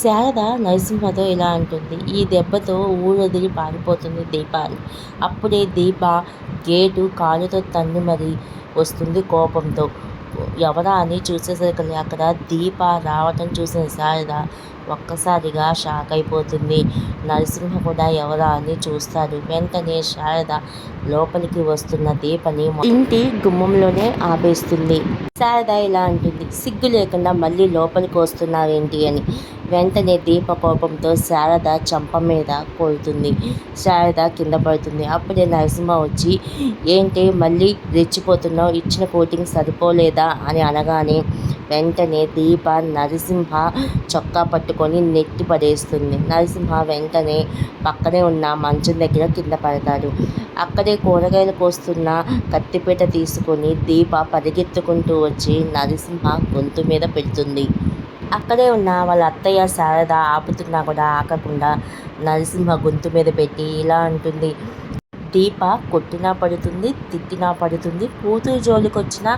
శారద నరసింహతో ఇలా అంటుంది. ఈ దెబ్బతో ఊరొదిలి పారిపోతుంది దీప అప్పుడే దీప గేటు కాలుతో తన్ను మరి వస్తుంది కోపంతో. ఎవరా అని చూసేసరికి అక్కడ దీప రావటం చూసిన శారద ఒక్కసారిగా షాక్ అయిపోతుంది నరసింహ కూడా ఎవరా అని చూస్తాడు. వెంటనే శారద లోపలికి వస్తున్న దీపని ఇంటి గుమ్మంలోనే ఆపేస్తుంది. శారద ఇలా అంటుంది. సిగ్గు లేకుండా మళ్ళీ లోపలికి వస్తున్నావేంటి అని. వెంటనే దీప కోపంతో శారద చంప మీద కోలుతుంది శారద కింద పడుతుంది. అప్పుడే నరసింహ వచ్చి ఏంటి మళ్ళీ రెచ్చిపోతున్నావు ఇచ్చిన కోటింగ్ సరిపోలేదా అని అనగానే వెంటనే దీప నరసింహ చొక్కా పట్టుకొని నెట్టి పడేస్తుంది. నరసింహ వెంటనే పక్కనే ఉన్న మంచం దగ్గర కింద పడతాడు. అక్కడే కూరగాయలు కోస్తున్న కత్తిపీట తీసుకొని దీప పరిగెత్తుకుంటూ వచ్చి నరసింహ గొంతు మీద పెడుతుంది. అక్కడే ఉన్న వాళ్ళ అత్తయ్య శారద ఆపుతున్నా కూడా ఆకకుండా నరసింహ గొంతు మీద పెట్టి ఇలా అంటుంది. దీప కొట్టినా పడుతుంది. తిట్టినా పడుతుంది. కూతురు జోలికొచ్చినా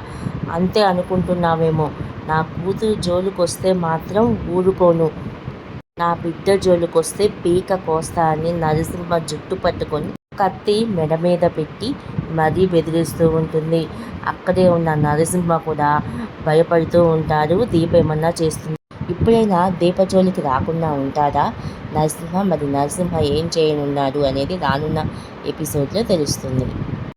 అంతే అనుకుంటున్నామేమో నా కూతురు జోలికొస్తే మాత్రం ఊరుకోను. నా బిడ్డ జోలికొస్తే పీక కోస్తా అని నరసింహ జుట్టు పట్టుకొని కత్తి మెడ మీద పెట్టి మరీ బెదిరిస్తూ ఉంటుంది. అక్కడే ఉన్న నరసింహ కూడా భయపడుతూ ఉంటారు దీప ఏమన్నా చేస్తుంది ఇప్పుడైనా దీపజోలికి రాకుండా ఉంటారా నరసింహ మరి నరసింహ ఏం చేయనున్నాడు అనేది రానున్న ఎపిసోడ్లో తెలుస్తుంది.